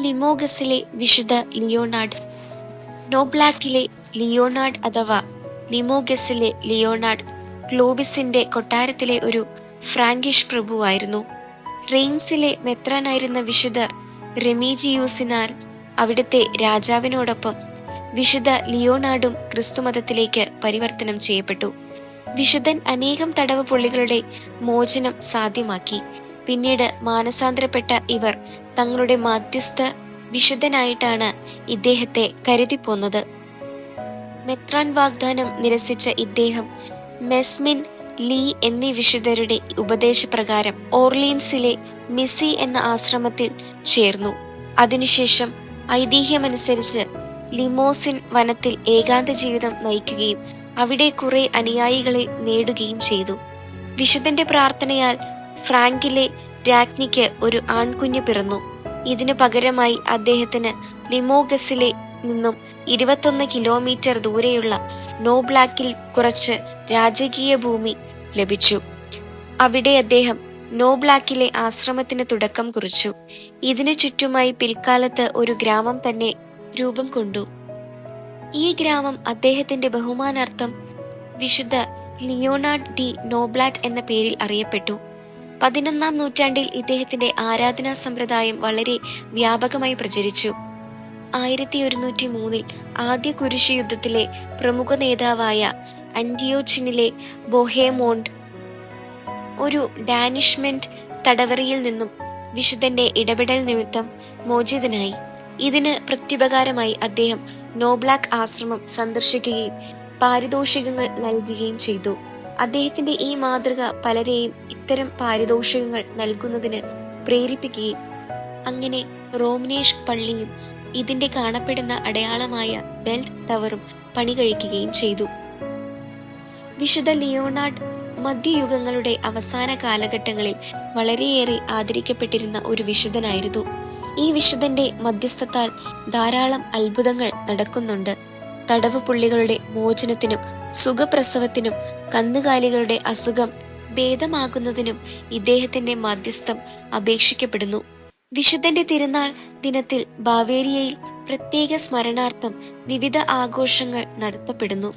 ലിമോഗസിലെ വിശുദ്ധ Leonard നോബ്ലാക്കിലെ Leonard അഥവാ ലിമോഗസിലെ Leonard ക്ലോവിസിന്റെ കൊട്ടാരത്തിലെ ഒരു ഫ്രാങ്കിഷ് പ്രഭുവായിരുന്നു. റെയിംസിലെ മെത്രാനായിരുന്ന വിശുദ്ധ റെമീജിയൂസിനാൽ അവിടുത്തെ രാജാവിനോടൊപ്പം വിശുദ്ധ ലിയോണാർഡും ക്രിസ്തുമതത്തിലേക്ക് പരിവർത്തനം ചെയ്യപ്പെട്ടു. വിശുദ്ധൻ അനേകം തടവ് പുള്ളികളുടെ മോചനം സാധ്യമാക്കി. പിന്നീട് മാനസാന്തരപ്പെട്ട ഇവർ തങ്ങളുടെ മാധ്യസ്ഥ വിശുദ്ധനായിട്ടാണ് ഇദ്ദേഹത്തെ കരുതിപ്പോന്നത്. മെത്രാൻ വാഗ്ദാനം നിരസിച്ച ഇദ്ദേഹം മെസ്മിൻ ലീ എന്നീ വിശുദ്ധരുടെ ഉപദേശപ്രകാരം ഓർലീൻസിലെ മിസി എന്ന ആശ്രമത്തിൽ ചേർന്നു. അതിനുശേഷം ഐതിഹ്യമനുസരിച്ച് ലിമോസിൻ വനത്തിൽ ഏകാന്ത ജീവിതം നയിക്കുകയും അവിടെ കുറെ അനുയായികളെ നേടുകയും ചെയ്തു. വിശുദ്ധന്റെ പ്രാർത്ഥനയാൽ ഫ്രാങ്കിലെ രാജ്ഞിക്ക് ഒരു ആൺകുഞ്ഞ് പിറന്നു. ഇതിനു പകരമായി അദ്ദേഹത്തിന് ലിമോഗസിലെ നിന്നും ഇരുപത്തൊന്ന് കിലോമീറ്റർ ദൂരെയുള്ള നോബ്ലാക്കിൽ കുറച്ച് രാജകീയ ഭൂമി ലഭിച്ചു. അവിടെ അദ്ദേഹം നോബ്ലാക്കിലെ ആശ്രമത്തിന് തുടക്കം കുറിച്ചു. ഇതിനു ചുറ്റുമായി പിൽക്കാലത്ത് ഒരു ഗ്രാമം തന്നെ രൂപം കൊണ്ടു. ഈ ഗ്രാമം അദ്ദേഹത്തിന്റെ ബഹുമാനാർത്ഥം വിശുദ്ധ ലിയോണാർഡ് ഡി നോബ്ലാറ്റ് എന്ന പേരിൽ അറിയപ്പെട്ടു. പതിനൊന്നാം നൂറ്റാണ്ടിൽ ഇദ്ദേഹത്തിന്റെ ആരാധനാ സമ്പ്രദായം വളരെ വ്യാപകമായി പ്രചരിച്ചു. ആയിരത്തി ഒരുന്നൂറ്റി മൂന്നിൽ ആദ്യ കുരിശ് യുദ്ധത്തിലെ പ്രമുഖ നേതാവായ അന്റിയോച്ചിനിലെ ബൊഹേമോണ്ട് ഒരു ഡാനിഷ്മെന്റ് തടവറയിൽ നിന്നും വിശുദ്ധന്റെ ഇടപെടൽ നിമിത്തം മോചിതനായി. ഇതിന് പ്രത്യുപകാരമായി അദ്ദേഹം നോബ്ലാക്ക് ആശ്രമം സന്ദർശിക്കുകയും പാരിതോഷികങ്ങൾ നൽകുകയും ചെയ്തു. അദ്ദേഹത്തിന്റെ ഈ മാതൃക പലരെയും ഇത്തരം പാരിതോഷികങ്ങൾ നൽകുന്നതിന് പ്രേരിപ്പിക്കുകയും അങ്ങനെ റോമിനേഷ് പള്ളിയും ഇതിന്റെ കാണപ്പെടുന്ന അടയാളമായ ബെൽറ്റ് ടവറും പണി കഴിക്കുകയും ചെയ്തു. വിശുദ്ധ ലിയോണാർഡ് മധ്യയുഗങ്ങളുടെ അവസാന കാലഘട്ടങ്ങളിൽ വളരെയേറെ ആദരിക്കപ്പെട്ടിരുന്ന ഒരു വിശുദ്ധനായിരുന്നു. ഈ വിശുദ്ധന്റെ മധ്യസ്ഥത്താൽ ധാരാളം അത്ഭുതങ്ങൾ നടക്കുന്നുണ്ട്. തടവ് പുള്ളികളുടെ മോചനത്തിനും സുഖപ്രസവത്തിനും കന്നുകാലികളുടെ അസുഖം ഭേദമാകുന്നതിനും ഇദ്ദേഹത്തിന്റെ മധ്യസ്ഥം അപേക്ഷിക്കപ്പെടുന്നു. വിശുദ്ധന്റെ തിരുനാൾ ദിനത്തിൽ ബാവേരിയയിൽ പ്രത്യേക സ്മരണാർത്ഥം വിവിധ ആഘോഷങ്ങൾ നടത്തപ്പെടുന്നു.